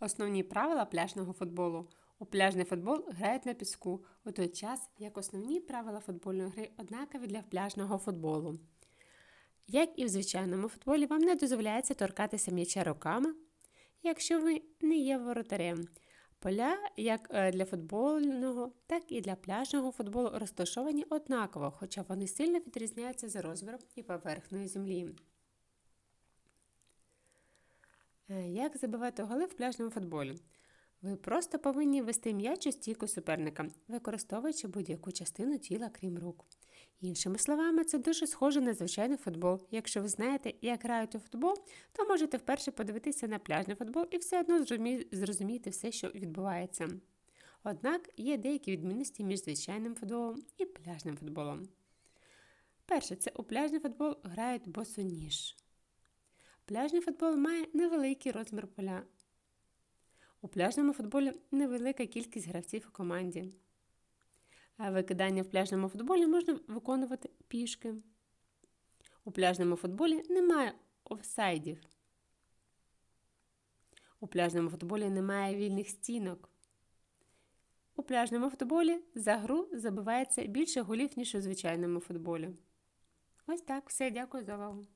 Основні правила пляжного футболу. У пляжний футбол грають на піску, у той час як основні правила футбольної гри однакові для пляжного футболу. Як і в звичайному футболі, вам не дозволяється торкатися м'яча руками, якщо ви не є воротарем. Поля як е, для футбольного, так і для пляжного футболу розташовані однаково, хоча вони сильно відрізняються за розміром і поверхнею землі. Е, Як забивати голи в пляжному футболі? Ви просто повинні вести м'яч у стійку суперника, використовуючи будь-яку частину тіла, крім рук. Іншими словами, це дуже схоже на звичайний футбол. Якщо ви знаєте, як грають у футбол, то можете вперше подивитися на пляжний футбол і все одно зрозумі- зрозуміти все, що відбувається. Однак є деякі відмінності між звичайним футболом і пляжним футболом. Перше, це у пляжний футбол грають босоніж. Пляжний футбол має невеликий розмір поля. У пляжному футболі невелика кількість гравців у команді. А викидання в пляжному футболі можна виконувати пішки. У пляжному футболі немає офсайдів. У пляжному футболі немає вільних стінок. У пляжному футболі за гру забивається більше голів, ніж у звичайному футболі. Ось так, все, дякую за увагу.